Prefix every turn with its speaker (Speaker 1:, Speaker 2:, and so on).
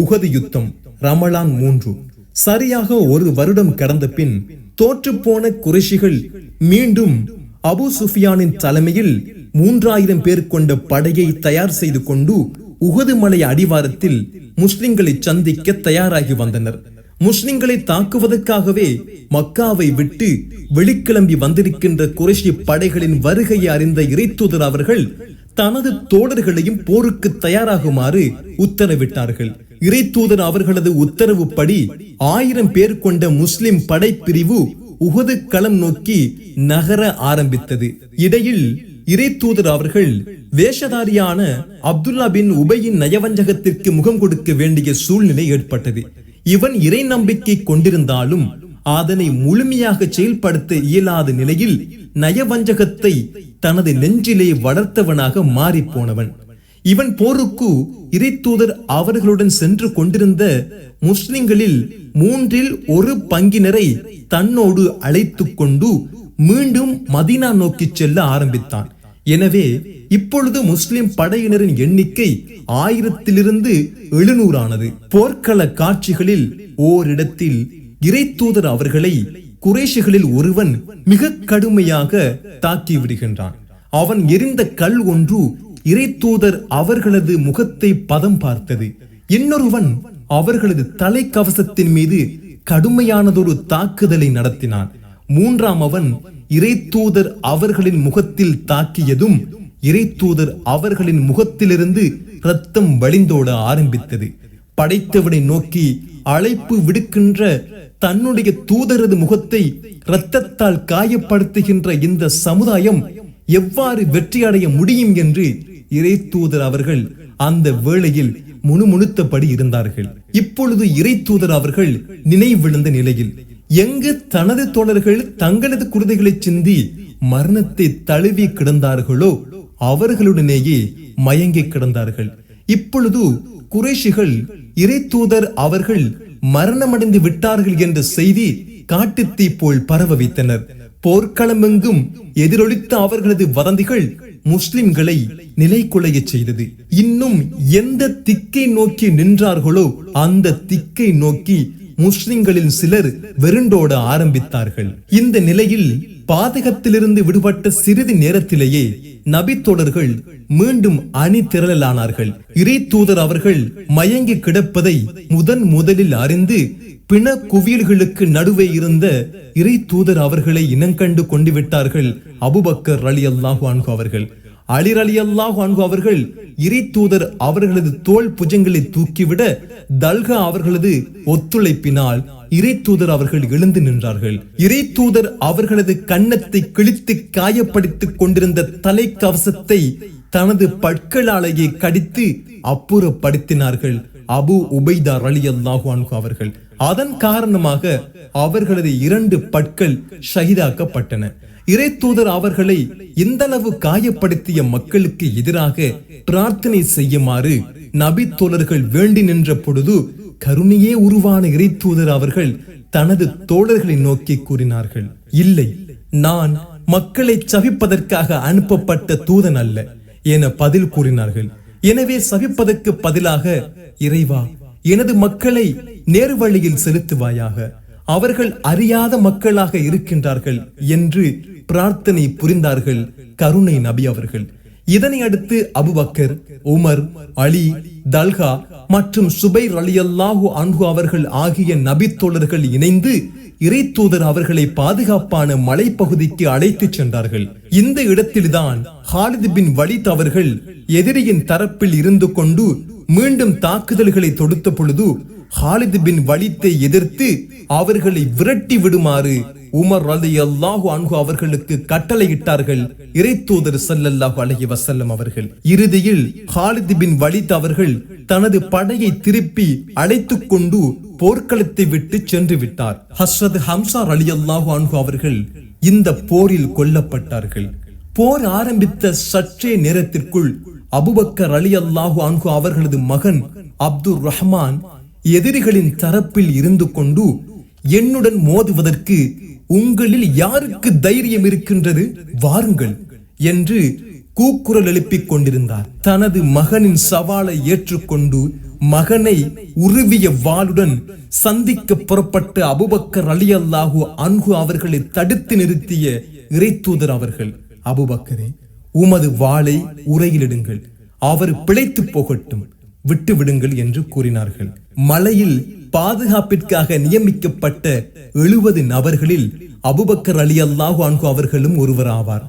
Speaker 1: உகது யுத்தம் ரமலான் மூன்று. சரியாக ஒரு வருடம் கடந்த பின் தோற்றுப்போன குறைஷிகள் மீண்டும் அபு சுஃபியானின் தலைமையில் மூன்றாயிரம் பேர் கொண்ட படையை தயார் செய்து கொண்டு உகது மலை அடிவாரத்தில் முஸ்லிம்களை சந்திக்க தயாராகி வந்தனர். முஸ்லிம்களை தாக்குவதற்காகவே மக்காவை விட்டு வெளிக்கிளம்பி வந்திருக்கின்ற குறைஷி படைகளின் வருகையை அறிந்த இறைத்தூதர் அவர்கள் தனது தோழர்களையும் போருக்கு தயாராகுமாறு உத்தரவிட்டார்கள். இறைத்தூதர் அவர்களது உத்தரவுப்படி ஆயிரம் பேர் கொண்ட முஸ்லிம் படைப்பிரிவு உகது களம் நோக்கி நகர ஆரம்பித்தது. இடையில் இறைத்தூதர் அவர்கள் வேஷதாரியான அப்துல்லா பின் உபையின் நயவஞ்சகத்திற்கு முகம் கொடுக்க வேண்டிய சூழ்நிலை ஏற்பட்டது. இவன் இறை நம்பிக்கை கொண்டிருந்தாலும் அதனை முழுமையாக செயல்படுத்த இயலாத நிலையில் நயவஞ்சகத்தை தனது நெஞ்சிலே வளர்த்தவனாக மாறிப்போனவன். இவன் போருக்கு இறைத்தூதர் அவர்களுடன் சென்று கொண்டிருந்த முஸ்லிம்களில் மூன்றில் ஒரு பங்கினரை தன்னோடு அழைத்து கொண்டு மீண்டும் மதீனா நோக்கி செல்ல ஆரம்பித்தான். எனவே இப்பொழுது முஸ்லிம் படையினரின் எண்ணிக்கை ஆயிரத்திலிருந்து எழுநூறானது. போர்க்கள காட்சிகளில் ஓரிடத்தில் இறைத்தூதர் அவர்களை குறைஷிகளில் ஒருவன் மிக கடுமையாக தாக்கி விடுகின்றான் அவன் எரிந்த கல் ஒன்று இறைத்தூதர் அவர்களது முகத்தை பதம் பார்த்தது. இன்னொருவன் அவர்களது தலைக்கவசத்தின் மீது கடுமையானதொரு தாக்குதலை நடத்தினான். மூன்றாம் அவன் இறைத்தூதர் அவர்களின் முகத்தில் தாக்கியதும் இறைத்தூதர் அவர்களின் முகத்திலிருந்து ரத்தம் வழிந்தோட ஆரம்பித்தது. படைத்தவனை நோக்கி அழைப்பு விடுக்கின்ற தன்னுடைய தூதரது முகத்தை இரத்தத்தால் காயப்படுத்துகின்ற இந்த சமுதாயம் எவ்வாறு வெற்றியடைய முடியும் என்று இறை தூதர் அவர்கள் அந்த வேளையில் முணுமுணுத்தபடி இருந்தார்கள். இப்பொழுது இறை தூதர் அவர்கள் நினைவிழந்த நிலையில் எங்கு தனது தோழர்கள் தங்களது குருதைகளை சிந்தி மரணத்தை தழுவி கிடந்தார்களோ அவர்களுடனேயே மயங்கி கிடந்தார்கள். இப்பொழுது குறைஷிகள் இறை தூதர் அவர்கள் மரணமடைந்து விட்டார்கள் என்ற செய்தி காட்டுத்தீ போல் பரவ வைத்தனர். போர்க்களமெங்கும் எதிரொலித்த அவர்களது வதந்திகள் முஸ்லிம்களை நிலைக்குலைய செய்தது. இன்னும் எந்த திக்கை நோக்கி நின்றார்களோ அந்த திக்கை நோக்கி முஸ்லிம்களில் சிலர் வெருண்டோட ஆரம்பித்தார்கள். இந்த நிலையில் பாதகத்திலிருந்து விடுபட்ட சிறிது நேரத்திலேயே நபி தொடர்கள் மீண்டும் அணி திரளலானார்கள். இறை தூதர் அவர்கள் மயங்கி கிடப்பதை முதன் முதலில் அறிந்து பிண குவியல்களுக்கு நடுவே இருந்த இறை தூதர் அவர்களை இனங்கண்டு கொண்டு விட்டார்கள் அபுபக்கர் அலி அல்லாஹு அன்கு அவர்கள். அலிர் அலி அல்லாஹு அன்கு அவர்கள் இறை தூதர் அவர்களது தோல் புஜங்களை தூக்கிவிட தல்கா அவர்களது ஒத்துழைப்பினால் இறை தூதர் அவர்கள் எழுந்து நின்றார்கள். இறை தூதர் அவர்களது கன்னத்தை கிழித்து காயப்படுத்திக் கொண்டிருந்த தலை கவசத்தை தனது பற்களாலேயே கடித்து அப்புறப்படுத்தினார்கள். அபு உபைதா அலி அல்லாஹு அன்கு அவர்கள். அதன் காரணமாக அவர்களது இரண்டு பற்கள் ஷஹிதாக்கப்பட்டன. இறை தூதர் அவர்களை இந்தளவு காயப்படுத்திய மக்களுக்கு எதிராக பிரார்த்தனை செய்யுமாறு நபி தோழர்கள் வேண்டி நின்ற பொழுது கருணையே உருவான இறை தூதர் அவர்கள் தனது தோழர்களை நோக்கி கூறினார்கள். இல்லை நான் மக்களை சவிப்பதற்காக அனுப்பப்பட்ட தூதன் அல்ல என பதில் கூறினார்கள். எனவே சவிப்பதற்கு பதிலாக இறைவா எனது மக்களை நேர்வழியில் செலுத்துவாயாக. அவர்கள் அறியாத மக்களாக இருக்கின்றார்கள் என்று பிரார்த்தனை புரிந்தார்கள் கருணை நபி அவர்கள். இதனை அடுத்து அபுபக்கர் உமர் அலி தல்கா மற்றும் சுபைர் அலி அல்லாஹு அன்பு அவர்கள் ஆகிய நபி தோழர்கள் இணைந்து இறை தூதர் அவர்களை பாதுகாப்பான மலைப்பகுதிக்கு அழைத்துச் சென்றார்கள். இந்த இடத்தில்தான் ஹாலிது பின் வலித் அவர்கள் எதிரியின் தரப்பில் இருந்து கொண்டு மீண்டும் தாக்குதல்களை தொடுத்த பொழுது ஹாலித் பின் வலித்தை எதிர்த்து அவர்களை விரட்டி விடுமாறு உமர் அலி அல்லாஹு அன்ஹு அவர்களுக்கு கட்டளையிட்டார்கள். இறைத்தூதர் தூதர் சல்லல்லாஹு அலஹி வசல்லம் அவர்கள். இறுதியில் ஹாலித் பின் வலித் அவர்கள் தனது படையை திருப்பி அழைத்துக் கொண்டு போர்க்களத்தை விட்டு சென்று விட்டார். ஹஸ்ரத் ஹம்சார் அலி அல்லாஹு அன்ஹு அவர்கள் இந்த போரில் கொல்லப்பட்டார்கள். போர் ஆரம்பித்த சற்றே நேரத்திற்குள் அபுபக்கர் அலி அல்லாஹு அன்ஹு அவர்களது மகன் அப்துர் ரஹ்மான் எதிரிகளின் தரப்பில் இருந்து கொண்டு என்னுடன் மோதுவதற்கு உங்களில் யாருக்கு தைரியம் இருக்கின்றது? வாருங்கள் என்று கூக்குரல் எழுப்பிக் கொண்டிருந்தார். தனது மகனின் சவாலை ஏற்றுக்கொண்டு மகனை உருவிய வாளுடன் சந்திக்க புறப்பட்ட அபுபக்கர் அலி அல்லாஹு அன்ஹு அவர்களை தடுத்து நிறுத்திய இறைத்தூதர் அவர்கள். அபுபக்கரே உமது வாளை உரையிலிடுங்கள் அவர் பிழைத்து போகட்டும் விட்டு விடுங்கள் என்று கூறினார்கள். மலையில் பாதுகாப்பிற்காக நியமிக்கப்பட்ட எழுபது நபர்களில் அபுபக்கர் அலி அல்லாஹு அன்கு அவர்களும் ஒருவர் ஆவார்